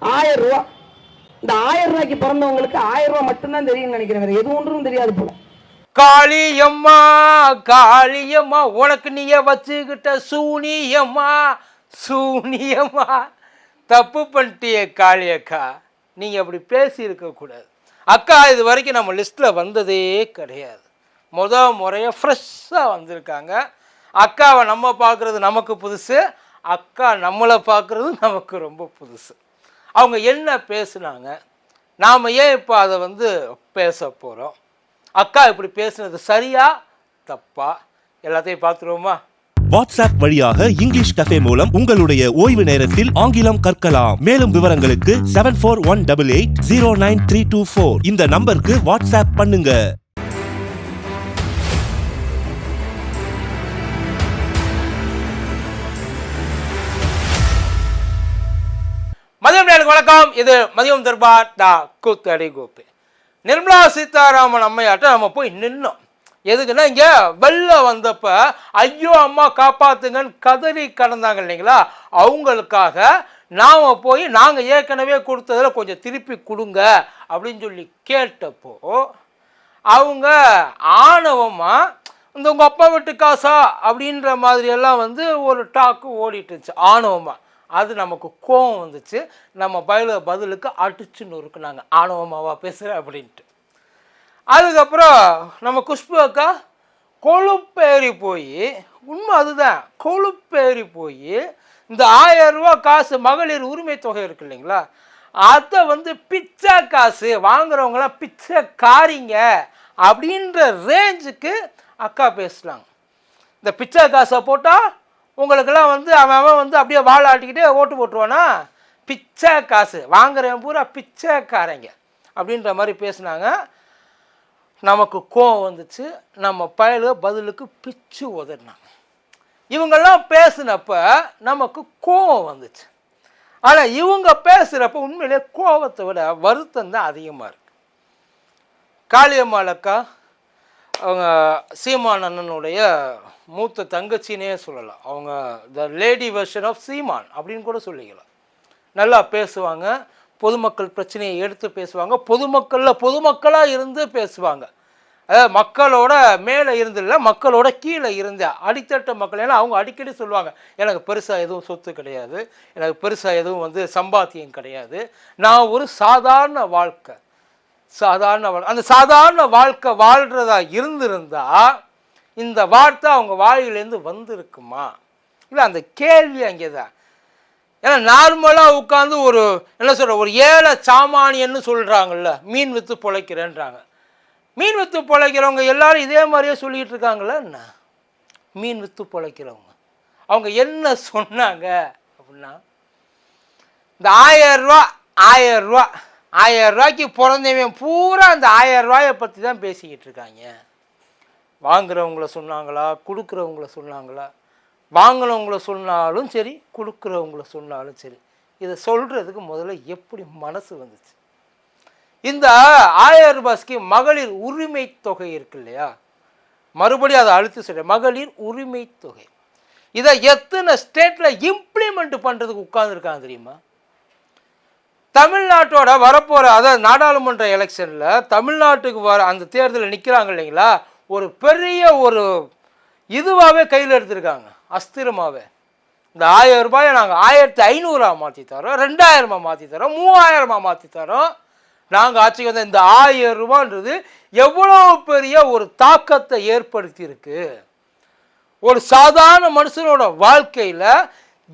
ஆயிரம் ரூபா. இந்த ஆயிரம் ரூபாய்க்கு பிறந்தவங்களுக்கு ஆயிரம் ரூபாய் மட்டும்தான் தெரியும்னு நினைக்கிறேன் வேற எது ஒன்றும் தெரியாது போல. காளியம்மா காளியம்மா உனக்கு நீயே வச்சுக்கிட்ட சூனியம்மா சூனியம்மா. தப்பு பண்ணிட்டிய காளியக்கா. நீங்கள் அப்படி பேசியிருக்க கூடாது. அக்கா இது வரைக்கும் நம்ம லிஸ்ட்டில் வந்ததே கிடையாது. முத முறையாக ஃப்ரெஷ்ஷாக வந்திருக்காங்க. அக்காவை நம்ம பார்க்குறது நமக்கு புதுசு. அக்கா நம்மளை பார்க்குறது நமக்கு ரொம்ப புதுசு. அவங்க என்ன பேசுனாங்க? நாம் ஏன் இப்போ அதை வந்து பேச போகிறோம் அக்கா இப்படி பேசுனது சரியா? தப்பா? எல்லாத்தையும் பார்த்துருவோமா? வாட்ஸ்அப் வழியாக இங்கிலீஷ் கஃபே மூலம் உங்களுடைய ஓய்வு நேரத்தில் ஆங்கிலம் கற்கலாம். மேலும் விவரங்களுக்கு seven four one double eight zero nine three two four இந்த நம்பருக்கு வாட்ஸ்அப் பண்ணுங்க. மதியம் நேருக்கு வணக்கம். இது மதியம் தர்பார் தா கூத்தடி கோப்பு நிர்மலா சீதாராமன் அம்மையாட்ட நம்ம போய் நின்னோம். எதுக்குன்னா இங்கே வெளில வந்தப்ப ஐயோ அம்மா காப்பாத்துங்கன்னு கதறி கடந்தாங்க இல்லைங்களா? அவங்களுக்காக நாம் போய் நாங்கள் ஏற்கனவே கொடுத்ததில் கொஞ்சம் திருப்பி கொடுங்க அப்படின்னு சொல்லி கேட்டப்போ அவங்க ஆணவமாக இந்த உங்கள் அப்பா வீட்டு காசா அப்படின்ற மாதிரியெல்லாம் வந்து ஒரு டாக்கு ஓடிட்டுருச்சு இருந்துச்சு. ஆணவமாக அது நமக்கு கோவம் வந்துச்சு. நம்ம பயில பதிலுக்கு அடிச்சு நொறுக்குனாங்க. ஆணவமாவா பேசுகிற அப்படின்ட்டு. அதுக்கப்புறம் நம்ம குஷ்பு அக்கா கொழுப்பேறி போய் உண்மை அதுதான். கொழுப்பேறி போய் இந்த ஆயிரம் ரூபா காசு மகளிர் உரிமை தொகை இருக்கு இல்லைங்களா? அதை வந்து பிச்சை காசு வாங்குறவங்களாம் பிச்சை காரிங்க அப்படின்ற ரேஞ்சுக்கு அக்கா பேசலாங்க இந்த பிச்சை காசை போட்டால் உங்களுக்கெல்லாம் வந்து அவன் அவன் வந்து அப்படியே வாழை ஆட்டிக்கிட்டே ஓட்டு போட்டுருவானா? பிச்சை காசு. வாங்குறவன் பூரா பிச்சைக்காரங்க. அப்படின்ற மாதிரி பேசுனாங்க. நமக்கு கோவம் வந்துச்சு. நம்ம பயலுக பதிலுக்கு பிச்சு உதறினாங்க இவங்கெல்லாம் பேசினப்ப நமக்கு கோவம் வந்துச்சு. ஆனால் இவங்க பேசுகிறப்ப உண்மையிலே கோவத்தை விட வருத்தம் தான் அதிகமாக இருக்குது காளியம்மாள் அக்கா அவங்க சீமான் அண்ணனுடைய மூத்த தங்கச்சினே சொல்லலாம். அவங்க the lady version of Seeman அப்படின்னு கூட சொல்லிக்கலாம். நல்லா பேசுவாங்க பொதுமக்கள் பிரச்சனையை எடுத்து பேசுவாங்க பொதுமக்களில் பொதுமக்களாக இருந்து பேசுவாங்க. அதாவது மக்களோட மேலே இருந்தில்ல மக்களோட கீழே இருந்த அடித்தட்ட மக்கள். ஏன்னா அவங்க அடிக்கடி சொல்லுவாங்க எனக்கு பெருசாக எதுவும் சொத்து கிடையாது எனக்கு பெருசாக எதுவும் வந்து சம்பாத்தியம் கிடையாது. நான் ஒரு சாதாரண வாழ்க்கை. சாதாரண வாழ் அந்த சாதாரண வாழ்க்கை வாழ்கிறதா இருந்திருந்தா இந்த வார்த்தை அவங்க வாழ்விலேருந்து வந்திருக்குமா? இல்லை அந்த கேள்வி அங்கே தான் ஏன்னா நார்மலாக உட்காந்து ஒரு என்ன சொல்கிற ஒரு ஏழை சாமானியன்னு சொல்கிறாங்கல்ல மீன் விற்று பொழைக்கிறேன்றாங்க. மீன் விற்று பொழைக்கிறவங்க எல்லாரும் இதே மாதிரியே சொல்லிகிட்டு இருக்காங்களா என்ன? மீன் விற்று பொழைக்கிறவங்க. அவங்க என்ன சொன்னாங்க அப்படின்னா இந்த ஆயிரம் ரூபா ஆயிரம் ரூபாய்க்கு பிறந்தவன் பூரா அந்த ஆயிரம் ரூபாயை பற்றி தான் பேசிக்கிட்டு இருக்காங்க. வாங்குறவங்கள சொன்னாங்களா கொடுக்குறவங்கள சொன்னாங்களா? வாங்கினவங்கள சொன்னாலும் சரி கொடுக்குறவங்கள சொன்னாலும் சரி. இதை சொல்கிறதுக்கு முதல்ல எப்படி மனசு வந்துச்சு? இந்த ஆயிரம் ரூபாய்க்கு மகளிர் உரிமை தொகை இருக்கு இல்லையா? மறுபடியும் அதை அழுத்தி சொல்கிறேன் மகளிர் உரிமை தொகை. இதை எத்தனை ஸ்டேட்டில் இம்ப்ளிமெண்ட் பண்ணுறதுக்கு உட்காந்துருக்காங்க தெரியுமா? தமிழ்நாட்டோட வரப்போகிற அதாவது நாடாளுமன்ற எலெக்ஷனில் தமிழ்நாட்டுக்கு வர அந்த தேர்தலில் நிற்கிறாங்க இல்லைங்களா? ஒரு பெரிய ஒரு இதுவாகவே கையில் எடுத்திருக்காங்க அஸ்திரமாகவே இந்த ஆயிரம் ரூபாயை நாங்கள் ஆயிரத்தி ஐநூறுரூவா மாற்றி தரோம் ரெண்டாயிரமா மாற்றி தரோம் மூவாயிரமா மாற்றி தரோம் நாங்கள் ஆட்சிக்கு வந்த இந்த ஆயிரம் ரூபான்றது எவ்வளோ பெரிய ஒரு தாக்கத்தை ஏற்படுத்தியிருக்கு. ஒரு சாதாரண மனுஷனோட வாழ்க்கையில்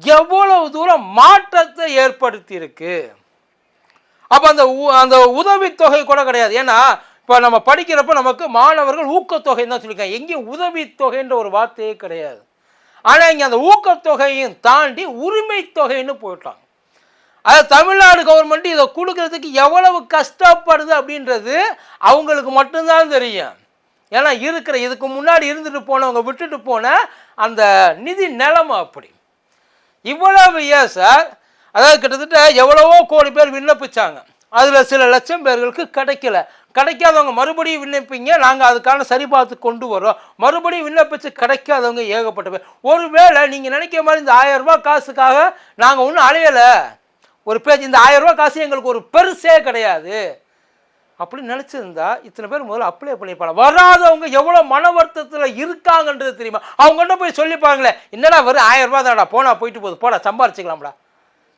எவ்வளவு தூரம் மாற்றத்தை ஏற்படுத்தியிருக்கு. அப்போ அந்த உ- அந்த உதவித்தொகை கூட கிடையாது. ஏன்னா இப்போ நம்ம படிக்கிறப்ப நமக்கு மாணவர்கள் ஊக்கத்தொகைன்னு தான் சொல்லியிருக்காங்க. எங்கேயும் உதவித்தொகைன்ற ஒரு வார்த்தையே கிடையாது. ஆனால் இங்கே அந்த ஊக்கத்தொகையும் தாண்டி உரிமை தொகைன்னு போயிட்டாங்க. அது தமிழ்நாடு கவர்மெண்ட் இதை கொடுக்கறதுக்கு எவ்வளவு கஷ்டப்படுது அப்படின்றது அவங்களுக்கு மட்டும்தான் தெரியும். ஏன்னா இருக்கிற இதுக்கு முன்னாடி இருந்துட்டு போனவங்க விட்டுட்டு போன அந்த நிதி நிலைமை அப்படி. இவ்வளவு ஏன் சார் அதாவது கிட்டத்தட்ட எவ்வளவோ கோடி பேர் விண்ணப்பிச்சாங்க. அதில் சில லட்சம் பேர்களுக்கு கிடைக்கல. கிடைக்காதவங்க மறுபடியும் விண்ணப்பிங்க. நாங்கள் அதுக்கான சரிபார்த்து கொண்டு வரோம் மறுபடியும் விண்ணப்பித்து கிடைக்காதவங்க ஏகப்பட்ட பேர். ஒருவேளை நீங்கள் நினைக்கிற மாதிரி இந்த ஆயரரூபா காசுக்காக நாங்கள் ஒன்றும் அலையலை. ஒரு பேஜ் இந்த ஆயிரம் காசு எங்களுக்கு ஒரு பெருசே கிடையாது. அப்படின்னு நினச்சிருந்தா இத்தனை பேர் முதல்ல அப்ளை பண்ணியிருப்பாங்க வராதவங்க எவ்வளோ மன வருத்தத்தில் இருக்காங்கன்றது தெரியுமா? அவங்ககிட்ட போய் சொல்லி பாருங்களேன் என்னடா வரும் ஆயிரம் ரூபா தான்டா போனா போயிட்டு போகுது. போடா சம்பாரிச்சிக்கலாம்டா.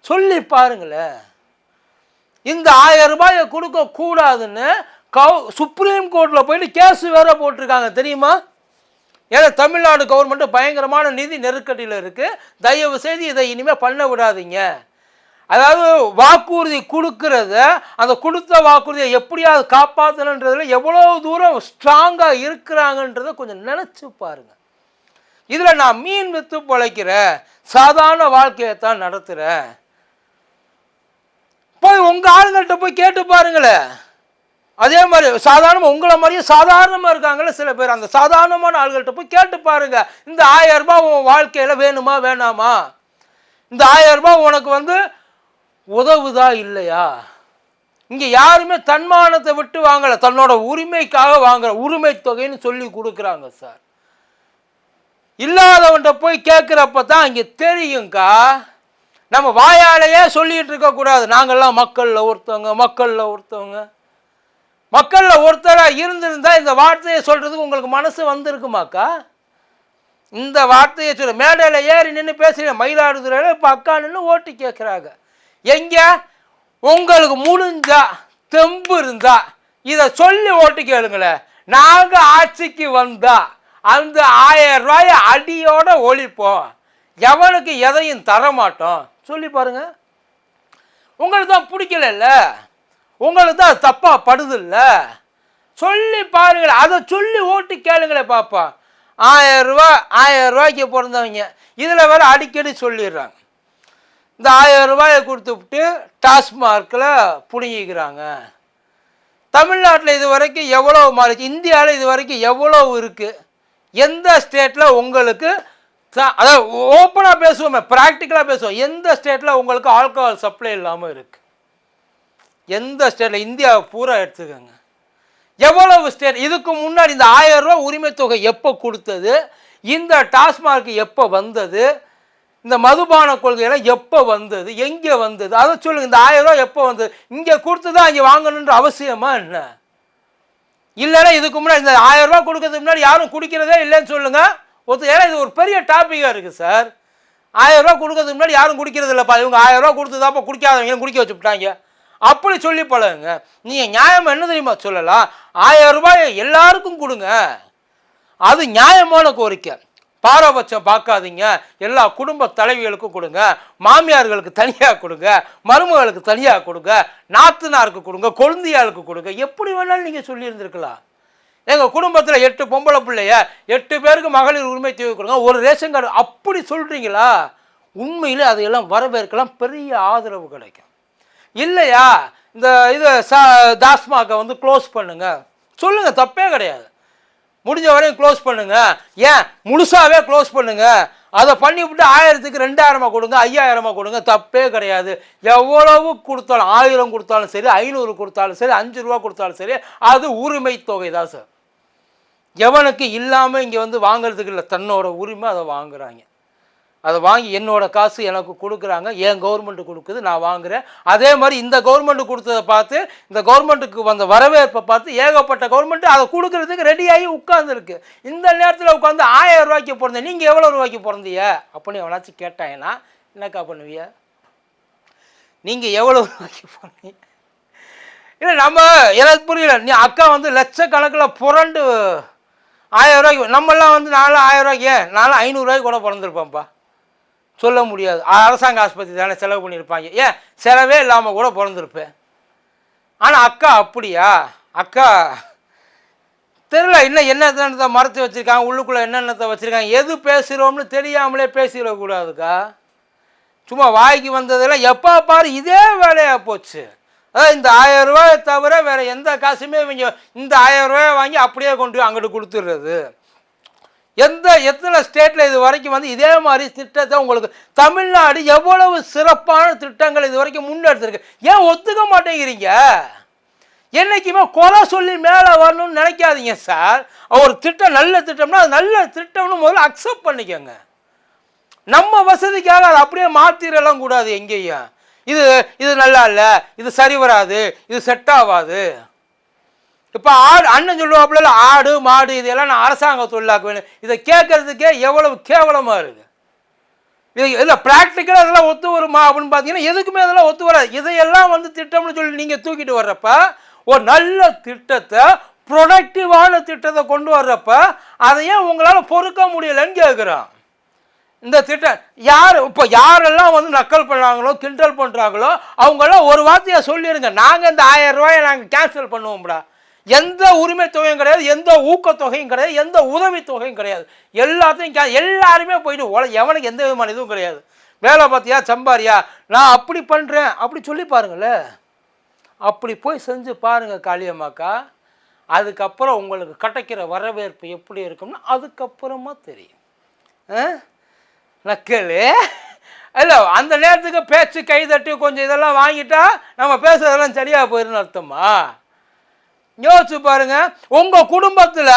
சொல்லி பாருங்களேன். இந்த ஆயிரம் ரூபாயை கொடுக்க கூடாதுன்னு கவு சுப்ரீம் கோர்ட்டில் போயிட்டு கேஸ் வேற போட்டிருக்காங்க. தெரியுமா? ஏன்னா தமிழ்நாடு கவர்மெண்ட்டு பயங்கரமான நிதி நெருக்கடியில் இருக்குது தயவு செய்து இதை இனிமேல் பண்ண விடாதீங்க. அதாவது வாக்குறுதி கொடுக்கறத அந்த கொடுத்த வாக்குறுதியை எப்படியாவது காப்பாற்றணுன்றதுல எவ்வளோ தூரம் ஸ்ட்ராங்காக இருக்கிறாங்கன்றதை கொஞ்சம் நினச்சி பாருங்க. இதில் நான் மீன் விற்று பிழைக்கிறேன் சாதாரண வாழ்க்கையை தான் நடத்துகிறேன் போய் உங்கள் ஆளுங்கள்கிட்ட போய் கேட்டு பாருங்களேன் அதே மாதிரி சாதாரணமாக உங்களை மாதிரியே சாதாரணமாக இருக்காங்களே சில பேர். அந்த சாதாரணமான ஆள்கள்கிட்ட போய் கேட்டு பாருங்க. இந்த ஆயிரம் ரூபாய் உன் வாழ்க்கையில் வேணுமா வேணாமா? இந்த ஆயிரம் ரூபாய் உனக்கு வந்து உதவுதா இல்லையா? இங்கே யாருமே தன்மானத்தை விட்டு வாங்கலை. தன்னோட உரிமைக்காக வாங்குற உரிமை தொகைன்னு சொல்லி கொடுக்குறாங்க சார். இல்லாதவன்கிட்ட போய் கேட்குறப்ப தான் இங்கே தெரியுங்க்கா நம்ம வாயாலேயே சொல்லிகிட்டு இருக்கக்கூடாது நாங்கள்லாம் மக்களில் ஒருத்தவங்க மக்களில் ஒருத்தவங்க. மக்களில் ஒருத்தராக இருந்திருந்தால் இந்த வார்த்தையை சொல்கிறதுக்கு உங்களுக்கு மனசு வந்திருக்குமாக்கா? இந்த வார்த்தையை சொல்ல மேடையில் ஏறி நின்று பேசுகிற மயிலாடுதுறையில் இப்போ அக்கா நின்று ஓட்டு கேட்குறாங்க எங்கே? உங்களுக்கு முடிஞ்சா தெம்பு இருந்தா இதை சொல்லி ஓட்டு கேளுங்களேன் நாங்கள் ஆட்சிக்கு வந்தா அந்த ஆயிரம் ரூபாயை அடியோட ஒழிப்போம். எவனுக்கு எதையும் தர மாட்டோம் சொல்லி பாருங்க. உங்களுக்கு தான் பிடிக்கலல்ல? உங்களுக்கு தான் தப்பாக படுதில்ல? சொல்லி பாருங்களேன் அதை சொல்லி ஓட்டு கேளுங்களேன் பாப்பா. ஆயிரம் ரூபா ஆயிரம் ரூபாய்க்கு பிறந்தவங்க. இதில் வேற அடிக்கடி சொல்லிடுறாங்க. இந்த ஆயிரம் ரூபாயை கொடுத்துவிட்டு டாஸ்மார்க்கில் புடுங்கிக்கிறாங்க. தமிழ்நாட்டில் இது வரைக்கும் எவ்வளோ மாறிச்சு? இந்தியாவில் இது வரைக்கும் எவ்வளோ இருக்குது எந்த ஸ்டேட்டில் உங்களுக்கு அதாவது ஓப்பனாக பேசுவோமே ப்ராக்டிக்கலாக பேசுவோம். எந்த ஸ்டேட்டில் உங்களுக்கு ஆல்கஹால் சப்ளை இல்லாமல் இருக்குது எந்த ஸ்டேட்டில் இந்தியாவை பூரா எடுத்துக்கோங்க. எவ்வளவு ஸ்டேட் இதுக்கு முன்னாடி இந்த ஆயிரம் ரூபா உரிமை தொகை எப்போ கொடுத்தது? இந்த டாஸ்மார்க் எப்போ வந்தது? இந்த மதுபான கொள்கையெல்லாம் எப்போ வந்தது? எங்கே வந்தது? அதை சொல்லுங்க இந்த ஆயிரம் ரூபா எப்போ வந்தது? இங்கே கொடுத்து தான் இங்கே வாங்கணுன்ற அவசியமா என்ன? இல்லைன்னா இதுக்கு முன்னாடி இந்த ஆயிரம் ரூபா கொடுக்கறதுக்கு முன்னாடி யாரும் குடிக்கிறதே இல்லைன்னு சொல்லுங்க. ஒத்து ஏன்னா இது ஒரு பெரிய டாப்பிக்காக இருக்குது சார் ஆயிரம் ரூபா கொடுக்கறதுக்கு முன்னாடி யாரும் குடிக்கிறது இல்லைப்பா. இவங்க ஆயிரம் ரூபா கொடுத்ததாப்பா குடிக்காதவங்க குடிக்க வச்சுவிட்டாங்க அப்படி சொல்லி பழகுங்க. நீங்கள் நியாயம் என்ன தெரியுமா சொல்லலாம்? ஆயிரம் ரூபாயை எல்லாருக்கும் கொடுங்க. அது நியாயமான கோரிக்கை. பாரபட்சம் பார்க்காதீங்க. எல்லா குடும்ப தலைவிகளுக்கும் கொடுங்க. மாமியார்களுக்கு தனியாக கொடுங்க. மருமகளுக்கு தனியாக கொடுங்க. நாத்துனாருக்கு கொடுங்க. கொழுந்தியாளுக்கு கொடுங்க. எப்படி வேணாலும் நீங்கள் சொல்லியிருந்திருக்கலாம். எங்கள் குடும்பத்தில் எட்டு பொம்பளை பிள்ளைய எட்டு பேருக்கு மகளிர் உரிமை தேவை கொடுங்க. ஒரு ரேஷன் கார்டு. அப்படி சொல்கிறீங்களா உண்மையில் அதையெல்லாம் வரவேற்கலாம். பெரிய ஆதரவு கிடைக்கும். இல்லையா? இந்த இது சா தாஸ்மாக்கை வந்து க்ளோஸ் பண்ணுங்க. சொல்லுங்கள் தப்பே கிடையாது. முடிஞ்ச வரையும் க்ளோஸ் பண்ணுங்க. ஏன்? முழுசாவே க்ளோஸ் பண்ணுங்க. அதை பண்ணிவிட்டு ஆயிரத்துக்கு ரெண்டாயிரமா கொடுங்க ஐயாயிரமா கொடுங்க. தப்பே கிடையாது. எவ்வளவு கொடுத்தாலும் ஆயிரம் கொடுத்தாலும் சரி ஐநூறு கொடுத்தாலும் சரி அஞ்சு ரூபா கொடுத்தாலும் சரி அது உரிமை தொகை தான் சார். எவனுக்கு இல்லாமல் இங்கே வந்து வாங்குறதுக்கு இல்லை தன்னோட உரிமை அதை வாங்குறாங்க. அதை வாங்கி என்னோட காசு எனக்கு கொடுக்குறாங்க என் கவர்மெண்ட் கொடுக்குது நான் வாங்குறேன். அதே மாதிரி இந்த கவர்மெண்ட் கொடுத்ததை பார்த்து இந்த கவர்மெண்ட்டுக்கு வந்த வரவேற்பை பார்த்து ஏகப்பட்ட கவர்மெண்ட்டு அதை கொடுக்குறதுக்கு ரெடியாகி உட்காந்துருக்கு இந்த நேரத்தில் உட்காந்து ஆயிரம் ரூபாய்க்கு பிறந்த நீங்கள் எவ்வளோ ரூபாய்க்கு பிறந்தீங்க? அப்படின்னு எவனாச்சும் கேட்டாங்கன்னா என்னக்கா பண்ணுவீங்க? நீங்கள் எவ்வளோ ரூபாய்க்கு பிறந்தீங்க? இல்லை நம்ம எனக்கு புரியல. நீ அக்கா வந்து லட்சக்கணக்கில் புரண்டு ஆயிரம் ரூபாய்க்கு நம்மெல்லாம் வந்து நாலு ஆயிரம் ரூபாய்க்கு ஏன்? நானும் ஐநூறுரூவாய்க்கு கூட பிறந்திருப்பேன்ப்பா சொல்ல முடியாது. அரசாங்க ஆஸ்பத்திரி தானே செலவு பண்ணியிருப்பாங்க. ஏன்? செலவே இல்லாமல் கூட பிறந்திருப்பேன் ஆனால் அக்கா அப்படியா? அக்கா தெரியல இன்னும் என்னத்தை மறைச்சி வச்சுருக்காங்க? உள்ளுக்குள்ளே என்னென்னத்தை வச்சுருக்காங்க? எது பேசுகிறோம்னு தெரியாமலே பேசிடக்கூடாதுக்கா. சும்மா வாய்க்கு வந்ததெல்லாம் எப்போ பாரு இதே வேலையாக போச்சு. இந்த ஆயிரம் ரூபாயை தவிர வேற எந்த காசுமே இவங்க இந்த ஆயிரம் ரூபாயை வாங்கி அப்படியே கொண்டு போய் அங்கிட்டு கொடுத்துடுறது. எந்த எத்தனை ஸ்டேட்டில் இது வரைக்கும் வந்து இதே மாதிரி திட்டத்தை உங்களுக்கு தமிழ்நாடு எவ்வளவு சிறப்பான திட்டங்கள் இது வரைக்கும் முன்னெடுத்திருக்கு? ஏன் ஒத்துக்க மாட்டேங்கிறீங்க? என்னைக்குமே குறை சொல்லி மேலே வரணும்னு நினைக்காதீங்க சார் ஒரு திட்டம் நல்ல திட்டம்னா அது நல்ல திட்டம்னு முதல்ல அக்செப்ட் பண்ணிக்கோங்க. நம்ம வசதிக்காக அதை அப்படியே மாற்றிடலாம் கூடாது எங்கேயும். இது இது நல்லா இல்லை இது சரி வராது இது செட் ஆகாது இப்போ ஆடு அண்ணன் சொல்லுவாப்புல ஆடு மாடு இதெல்லாம் நான் அரசாங்க தொழிலாக்க வேணும் இதை கேட்கறதுக்கே எவ்வளவு கேவலமாக இருக்குது இது இல்லை ப்ராக்டிக்கலாக அதெல்லாம் ஒத்து வருமா அப்படின்னு பார்த்தீங்கன்னா எதுக்குமே அதெல்லாம் ஒத்து வராது. இதையெல்லாம் வந்து திட்டம்னு சொல்லி நீங்கள் தூக்கிட்டு வர்றப்ப ஒரு நல்ல திட்டத்தை ப்ரொடக்டிவான திட்டத்தை கொண்டு வர்றப்ப அதை ஏன் உங்களால் பொறுக்க முடியலைன்னு கேட்குறான் இந்த திட்டம் யார் இப்போ யாரெல்லாம் வந்து நக்கல் பண்ணுறாங்களோ கிண்டல் பண்ணுறாங்களோ அவங்கெல்லாம் ஒரு வார்த்தையை சொல்லிடுங்க நாங்கள் இந்த ஆயிரம் ரூபாயை நாங்கள் கேன்சல் பண்ணுவோம்டா எந்த உரிமை தொகையும் கிடையாது எந்த ஊக்கத்தொகையும் கிடையாது எந்த உதவி தொகையும் கிடையாது. எல்லாத்தையும் கே எல்லாருமே போயிட்டு உல எவனுக்கு எந்த விதமான இதுவும் கிடையாது. வேலை பார்த்தியா சம்பாரியா? நான் அப்படி பண்ணுறேன் அப்படி சொல்லி பாருங்களேன் அப்படி போய் செஞ்சு பாருங்கள் காளியம்மாக்கா. அதுக்கப்புறம் உங்களுக்கு கிடைக்கிற வரவேற்பு எப்படி இருக்கும்னு அதுக்கப்புறமா தெரியும். ஆ? நக்கலு. இல்லை அந்த நேரத்துக்கு பேச்சு கை தட்டி கொஞ்சம் இதெல்லாம் வாங்கிட்டா நம்ம பேசுறதெல்லாம் சரியாக போயிருன்னு அர்த்தமா? யோசிச்சு பாருங்க உங்கள் குடும்பத்தில்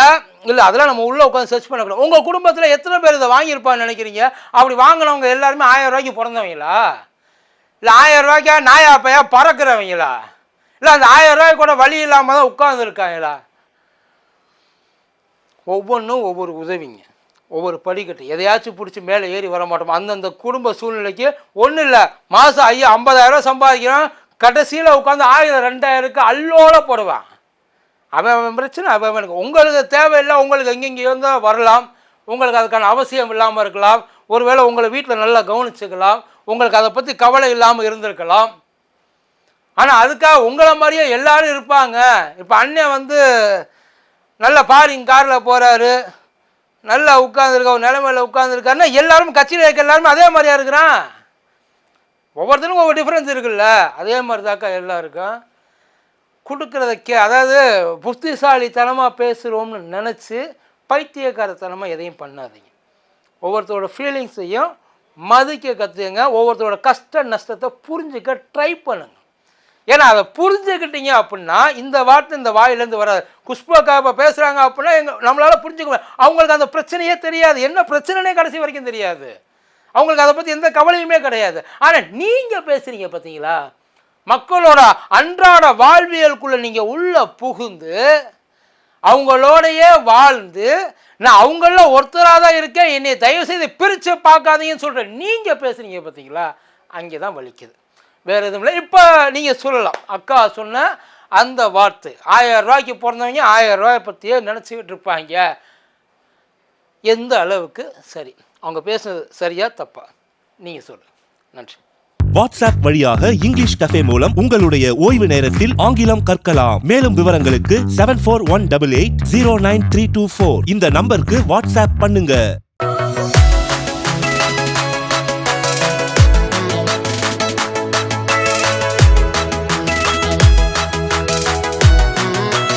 இல்லை அதெல்லாம் நம்ம உள்ளே உட்காந்து சர்ச் பண்ணக்கூடாது. உங்கள் குடும்பத்தில் எத்தனை பேர் இதை வாங்கியிருப்பான்னு நினைக்கிறீங்க? அப்படி வாங்கினவங்க எல்லாருமே ஆயிரம் ரூபாய்க்கு பிறந்தவங்களா? இல்லை ஆயிரம் ரூபாய்க்கா நாயா பையா பறக்கிறவங்களா? இல்லை அந்த ஆயிரம் ரூபாய்க்கு கூட வழி இல்லாமல் தான் உட்காந்துருக்காங்களா ஒவ்வொன்றும் ஒவ்வொரு உதவிங்க. ஒவ்வொரு படிக்கட்டு. எதையாச்சும் பிடிச்சி மேலே ஏறி வர மாட்டோம் அந்தந்த குடும்ப சூழ்நிலைக்கு ஒன்றும் இல்லை. மாதம் ஐயா ஐம்பதாயிரம் சம்பாதிக்கிறான். கடைசியில் உட்காந்து ஆயிரம் ரெண்டாயிரத்துக்கு அல்லோட போடுவான். அவன் அவன் பிரச்சனை அவன் உங்களுக்கு தேவையில்லை உங்களுக்கு எங்கெங்கே இருந்தால் வரலாம். உங்களுக்கு அதுக்கான அவசியம் இல்லாமல் இருக்கலாம். ஒருவேளை உங்களை வீட்டில் நல்லா கவனிச்சுக்கலாம். உங்களுக்கு அதை பற்றி கவலை இல்லாமல் இருந்திருக்கலாம். ஆனால் அதுக்காக உங்களை மாதிரியே எல்லாரும் இருப்பாங்க. இப்போ அண்ணன் வந்து நல்ல பாரிங் காரில் போகிறாரு நல்லா உட்காந்துருக்க ஒரு நிலைமையில் உட்காந்துருக்காருன்னா எல்லாரும் கட்சியில் இருக்க எல்லாருமே அதே மாதிரியா இருக்கிறான்? ஒவ்வொருத்தருக்கும் ஒவ்வொரு டிஃப்ரென்ஸ் இருக்குல்ல. அதே மாதிரி தாக்கா எல்லாருக்கும். கொடுக்குறத கே அதாவது புத்திசாலித்தனமாக பேசுகிறோம்னு நினச்சி பைத்தியக்காரத்தனமாக எதையும் பண்ணாதீங்க. ஒவ்வொருத்தரோட ஃபீலிங்ஸையும் மதிக்க கற்றுங்க ஒவ்வொருத்தரோட கஷ்ட நஷ்டத்தை புரிஞ்சுக்க ட்ரை பண்ணுங்க. ஏன்னா அதை புரிஞ்சுக்கிட்டீங்க அப்படின்னா இந்த வார்த்தை இந்த வாயிலேருந்து வராது. குஷ்பாக்கா இப்போ பேசுகிறாங்க அப்படின்னா எங்கள் நம்மளால் புரிஞ்சுக்க அவங்களுக்கு அந்த பிரச்சனையே தெரியாது. என்ன பிரச்சனைனே கடைசி வரைக்கும் தெரியாது. அவங்களுக்கு அதை பற்றி எந்த கவலையுமே கிடையாது. ஆனால் நீங்கள் பேசுகிறீங்க பார்த்தீங்களா மக்களோட அன்றாட வாழ்வியலுக்குள்ளே நீங்கள் உள்ளே புகுந்து அவங்களோடையே வாழ்ந்து நான் அவங்கள ஒருத்தராக தான் இருக்கேன். என்னை தயவு செய்து பிரித்து பார்க்காதீங்கன்னு சொல்கிறேன் நீங்கள் பேசுகிறீங்க பார்த்தீங்களா அங்கே தான் வலிக்குது. வேறு எதுவும் இல்லை. இப்போ நீங்கள் சொல்லலாம். அக்கா சொன்ன அந்த வார்த்தை ஆயிரம் ரூபாய்க்கு பிறந்தவங்க ஆயிரம் ரூபாயை பற்றியே நினச்சிக்கிட்டு இருப்பாங்க. எந்த அளவுக்கு சரி? அவங்க பேசுனது சரியா தப்பா? நீங்கள் சொல்லு. நன்றி. வாட்ஸ்அப் வழியாக இங்கிலீஷ் கஃபே மூலம் உங்களுடைய ஓய்வு நேரத்தில் ஆங்கிலம் கற்கலாம். மேலும் விவரங்களுக்கு seven four one double eight zero nine three two four இந்த நம்பருக்கு வாட்ஸ்அப் பண்ணுங்க.